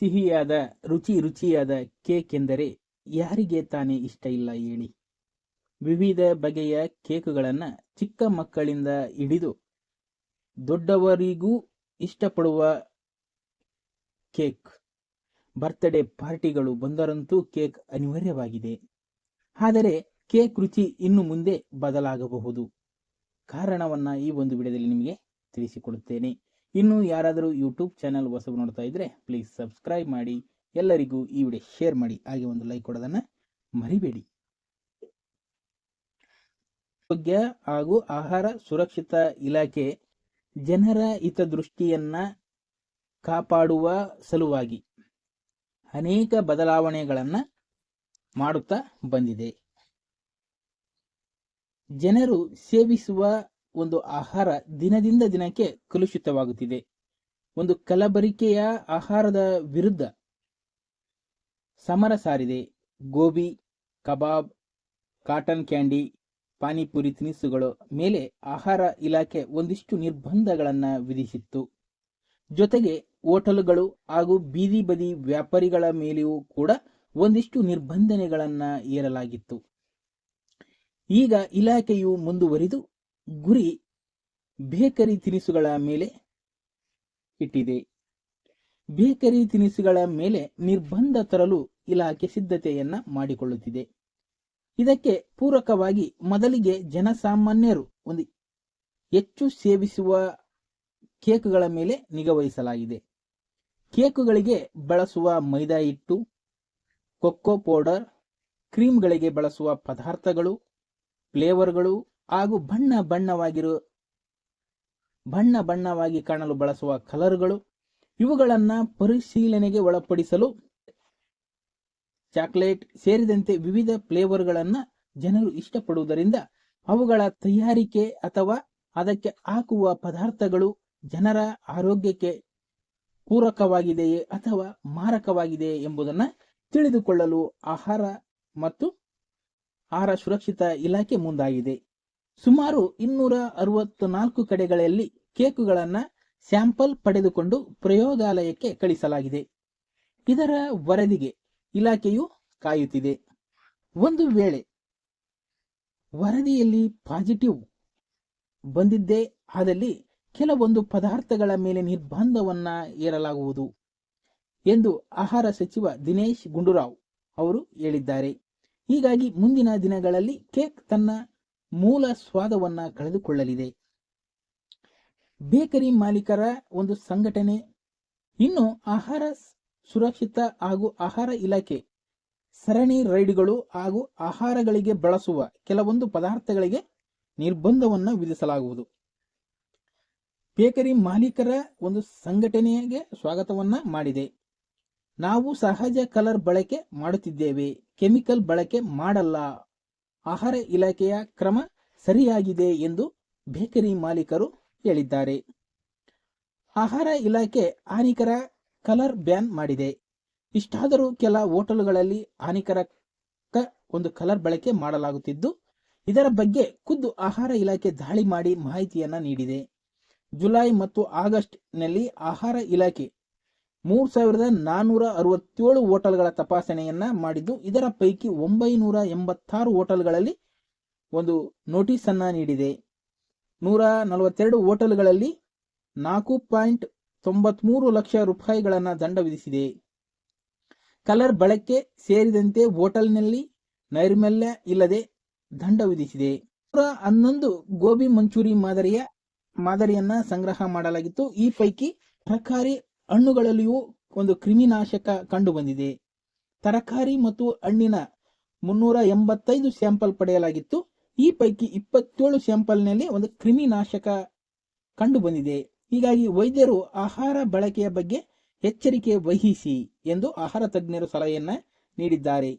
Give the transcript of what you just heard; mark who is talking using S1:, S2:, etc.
S1: ಸಿಹಿಯಾದ, ರುಚಿ ರುಚಿಯಾದ ಕೇಕ್ ಎಂದರೆ ಯಾರಿಗೆ ತಾನೇ ಇಷ್ಟ ಇಲ್ಲ ಹೇಳಿ. ವಿವಿಧ ಬಗೆಯ ಕೇಕುಗಳನ್ನು ಚಿಕ್ಕ ಮಕ್ಕಳಿಂದ ಹಿಡಿದು ದೊಡ್ಡವರಿಗೂ ಇಷ್ಟಪಡುವ ಕೇಕ್. ಬರ್ತ್ಡೇ ಪಾರ್ಟಿಗಳು ಬಂದರಂತೂ ಕೇಕ್ ಅನಿವಾರ್ಯವಾಗಿದೆ. ಆದರೆ ಕೇಕ್ ರುಚಿ ಇನ್ನು ಮುಂದೆ ಬದಲಾಗಬಹುದು. ಕಾರಣವನ್ನ ಈ ಒಂದು ವಿಡಿಯೋದಲ್ಲಿ ನಿಮಗೆ ತಿಳಿಸಿಕೊಡುತ್ತೇನೆ. ಇನ್ನು ಯಾರಾದರೂ ಯೂಟ್ಯೂಬ್ ಚಾನಲ್ ಹೊಸಬು ನೋಡ್ತಾ ಇದ್ರೆ ಪ್ಲೀಸ್ ಸಬ್ಸ್ಕ್ರೈಬ್ ಮಾಡಿ, ಎಲ್ಲರಿಗೂ ಈ ವಿಡಿಯೋ ಶೇರ್ ಮಾಡಿ, ಹಾಗೆ ಒಂದು ಲೈಕ್ ಕೊಡೋದನ್ನ ಮರಿಬೇಡಿ. ಆರೋಗ್ಯ ಹಾಗೂ ಆಹಾರ ಸುರಕ್ಷಿತ ಇಲಾಖೆ ಜನರ ಹಿತದೃಷ್ಟಿಯನ್ನ ಕಾಪಾಡುವ ಸಲುವಾಗಿ ಅನೇಕ ಬದಲಾವಣೆಗಳನ್ನ ಮಾಡುತ್ತಾ ಬಂದಿದೆ. ಜನರು ಸೇವಿಸುವ ಒಂದು ಆಹಾರ ದಿನದಿಂದ ದಿನಕ್ಕೆ ಕಲುಷಿತವಾಗುತ್ತಿದೆ. ಒಂದು ಕಲಬರಿಕೆಯ ಆಹಾರದ ವಿರುದ್ಧ ಸಮರ ಸಾರಿದೆ. ಗೋಬಿ, ಕಬಾಬ್, ಕಾಟನ್ ಕ್ಯಾಂಡಿ, ಪಾನಿಪುರಿ ತಿನಿಸುಗಳು ಮೇಲೆ ಆಹಾರ ಇಲಾಖೆ ಒಂದಿಷ್ಟು ನಿರ್ಬಂಧಗಳನ್ನು ವಿಧಿಸಿತ್ತು. ಜೊತೆಗೆ ಹೋಟೆಲ್ಗಳು ಹಾಗೂ ಬೀದಿ ಬದಿ ವ್ಯಾಪಾರಿಗಳ ಮೇಲೆಯೂ ಕೂಡ ಒಂದಿಷ್ಟು ನಿರ್ಬಂಧನೆಗಳನ್ನು ಏರಲಾಗಿತ್ತು ಈಗ ಇಲಾಖೆಯು ಮುಂದುವರಿದು ಗುರಿ ಬೇಕರಿ ತಿನಿಸುಗಳ ಮೇಲೆ ಇಟ್ಟಿದೆ. ಬೇಕರಿ ತಿನಿಸುಗಳ ಮೇಲೆ ನಿರ್ಬಂಧ ತರಲು ಇಲಾಖೆ ಸಿದ್ಧತೆಯನ್ನ ಮಾಡಿಕೊಳ್ಳುತ್ತಿದೆ. ಇದಕ್ಕೆ ಪೂರಕವಾಗಿ ಮೊದಲಿಗೆ ಜನಸಾಮಾನ್ಯರು ಒಂದು ಹೆಚ್ಚು ಸೇವಿಸುವ ಕೇಕ್ಗಳ ಮೇಲೆ ನಿಗವಹಿಸಲಾಗಿದೆ ಕೇಕುಗಳಿಗೆ ಬಳಸುವ ಮೈದಾ ಹಿಟ್ಟು, ಕೊಕ್ಕೋ ಪೌಡರ್, ಕ್ರೀಮ್ಗಳಿಗೆ ಬಳಸುವ ಪದಾರ್ಥಗಳು, ಫ್ಲೇವರ್ಗಳು ಹಾಗೂ ಬಣ್ಣ ಬಣ್ಣವಾಗಿರು, ಬಣ್ಣ ಬಣ್ಣವಾಗಿ ಕಾಣಲು ಬಳಸುವ ಕಲರ್ಗಳು. ಇವುಗಳನ್ನು ಪರಿಶೀಲನೆಗೆ ಒಳಪಡಿಸಲು ಚಾಕ್ಲೇಟ್ ಸೇರಿದಂತೆ ವಿವಿಧ ಫ್ಲೇವರ್ಗಳನ್ನು ಜನರು ಇಷ್ಟಪಡುವುದರಿಂದ ಅವುಗಳ ತಯಾರಿಕೆ ಅಥವಾ ಅದಕ್ಕೆ ಹಾಕುವ ಪದಾರ್ಥಗಳು ಜನರ ಆರೋಗ್ಯಕ್ಕೆ ಪೂರಕವಾಗಿದೆಯೇ ಅಥವಾ ಮಾರಕವಾಗಿದೆಯೇ ಎಂಬುದನ್ನು ತಿಳಿದುಕೊಳ್ಳಲು ಆಹಾರ ಮತ್ತು ಆಹಾರ ಸುರಕ್ಷಿತ ಇಲಾಖೆ ಮುಂದಾಗಿದೆ. ಸುಮಾರು ಇನ್ನೂರ ಅರವತ್ತು ನಾಲ್ಕು ಕಡೆಗಳಲ್ಲಿ ಕೇಕುಗಳನ್ನು ಸ್ಯಾಂಪಲ್ ಪಡೆದುಕೊಂಡು ಪ್ರಯೋಗಾಲಯಕ್ಕೆ ಕಳಿಸಲಾಗಿದೆ. ಇದರ ವರದಿಗೆ ಇಲಾಖೆಯು ಕಾಯುತ್ತಿದೆ. ಒಂದು ವೇಳೆ ವರದಿಯಲ್ಲಿ ಪಾಸಿಟಿವ್ ಬಂದಿದ್ದೇ ಆದಲ್ಲಿ ಕೆಲವೊಂದು ಪದಾರ್ಥಗಳ ಮೇಲೆ ನಿರ್ಬಂಧವನ್ನ ಏರಲಾಗುವುದು ಎಂದು ಆಹಾರ ಸಚಿವ ದಿನೇಶ್ ಗುಂಡೂರಾವ್ ಅವರು ಹೇಳಿದ್ದಾರೆ. ಹೀಗಾಗಿ ಮುಂದಿನ ದಿನಗಳಲ್ಲಿ ಕೇಕ್ ತನ್ನ ಮೂಲ ಸ್ವಾದವನ್ನ ಕಳೆದುಕೊಳ್ಳಲಿದೆ. ಬೇಕರಿ ಮಾಲೀಕರ ಒಂದು ಸಂಘಟನೆ, ಇನ್ನು ಆಹಾರ ಸುರಕ್ಷಿತ ಹಾಗೂ ಆಹಾರ ಇಲಾಖೆ, ಸರಣಿ ರೈಡ್ಗಳು ಹಾಗೂ ಆಹಾರಗಳಿಗೆ ಬಳಸುವ ಕೆಲವೊಂದು ಪದಾರ್ಥಗಳಿಗೆ ನಿರ್ಬಂಧವನ್ನು ವಿಧಿಸಲಾಗುವುದು. ಬೇಕರಿ ಮಾಲೀಕರ ಒಂದು ಸಂಘಟನೆಗೆ ಸ್ವಾಗತವನ್ನ ಮಾಡಿದೆ. ನಾವು ಸಹಜ ಕಲರ್ ಬಳಕೆ ಮಾಡುತ್ತಿದ್ದೇವೆ. ಕೆಮಿಕಲ್ ಬಳಕೆ ಮಾಡಲ್ಲ. ಆಹಾರ ಇಲಾಖೆಯ ಕ್ರಮ ಸರಿಯಾಗಿದೆ ಎಂದು ಬೇಕರಿ ಮಾಲೀಕರು ಹೇಳಿದ್ದಾರೆ. ಆಹಾರ ಇಲಾಖೆ ಹಾನಿಕರ ಕಲರ್ ಬ್ಯಾನ್ ಮಾಡಿದೆ. ಇಷ್ಟಾದರೂ ಕೆಲ ಹೋಟೆಲ್ಗಳಲ್ಲಿ ಹಾನಿಕರ ಒಂದು ಕಲರ್ ಬಳಕೆ ಮಾಡಲಾಗುತ್ತಿದ್ದು, ಇದರ ಬಗ್ಗೆ ಖುದ್ದು ಆಹಾರ ಇಲಾಖೆ ದಾಳಿ ಮಾಡಿ ಮಾಹಿತಿಯನ್ನ ನೀಡಿದೆ. ಜುಲೈ ಮತ್ತು ಆಗಸ್ಟ್ನಲ್ಲಿ ಆಹಾರ ಇಲಾಖೆ ಮೂರ್ ಸಾವಿರದ ನಾನ್ನೂರ ಅರವತ್ತೇಳು ಹೋಟೆಲ್ಗಳ ತಪಾಸಣೆಯನ್ನ ಮಾಡಿದ್ದು, ಇದರ ಪೈಕಿ ಒಂಬೈನೂರ ಎಂಬತ್ತಾರು ಹೋಟೆಲ್ಗಳಲ್ಲಿ ಒಂದು ನೋಟಿಸ್ ಅನ್ನ ನೀಡಿದೆ. ನೂರ ನಲವತ್ತೆರಡು ಹೋಟೆಲ್ಗಳಲ್ಲಿ ನಾಲ್ಕು ಪಾಯಿಂಟ್ ತೊಂಬತ್ಮೂರು ಲಕ್ಷ ರೂಪಾಯಿಗಳನ್ನು ದಂಡ ವಿಧಿಸಿದೆ. ಕಲರ್ ಬಳಕೆ ಸೇರಿದಂತೆ ಹೋಟೆಲ್ನಲ್ಲಿ ನೈರ್ಮಲ್ಯ ಇಲ್ಲದೆ ದಂಡ ವಿಧಿಸಿದೆ. ನೂರ ಹನ್ನೊಂದು ಗೋಬಿ ಮಂಚೂರಿ ಮಾದರಿಯ ಮಾದರಿಯನ್ನ ಸಂಗ್ರಹ ಮಾಡಲಾಗಿತ್ತು. ಈ ಪೈಕಿ ತರಕಾರಿ ಹಣ್ಣುಗಳಲ್ಲಿಯೂ ಒಂದು ಕ್ರಿಮಿನಾಶಕ ಕಂಡು ಬಂದಿದೆ ತರಕಾರಿ ಮತ್ತು ಹಣ್ಣಿನ ಮುನ್ನೂರ ಎಂಬತ್ತೈದು ಸ್ಯಾಂಪಲ್ ಪಡೆಯಲಾಗಿತ್ತು. ಈ ಪೈಕಿ ಇಪ್ಪತ್ತೇಳು ಸ್ಯಾಂಪಲ್ನಲ್ಲಿ ಒಂದು ಕ್ರಿಮಿನಾಶಕ ಕಂಡು ಬಂದಿದೆ ಹೀಗಾಗಿ ವೈದ್ಯರು ಆಹಾರ ಬಳಕೆಯ ಬಗ್ಗೆ ಎಚ್ಚರಿಕೆ ವಹಿಸಿ ಎಂದು ಆಹಾರ ತಜ್ಞರು ಸಲಹೆಯನ್ನ ನೀಡಿದ್ದಾರೆ.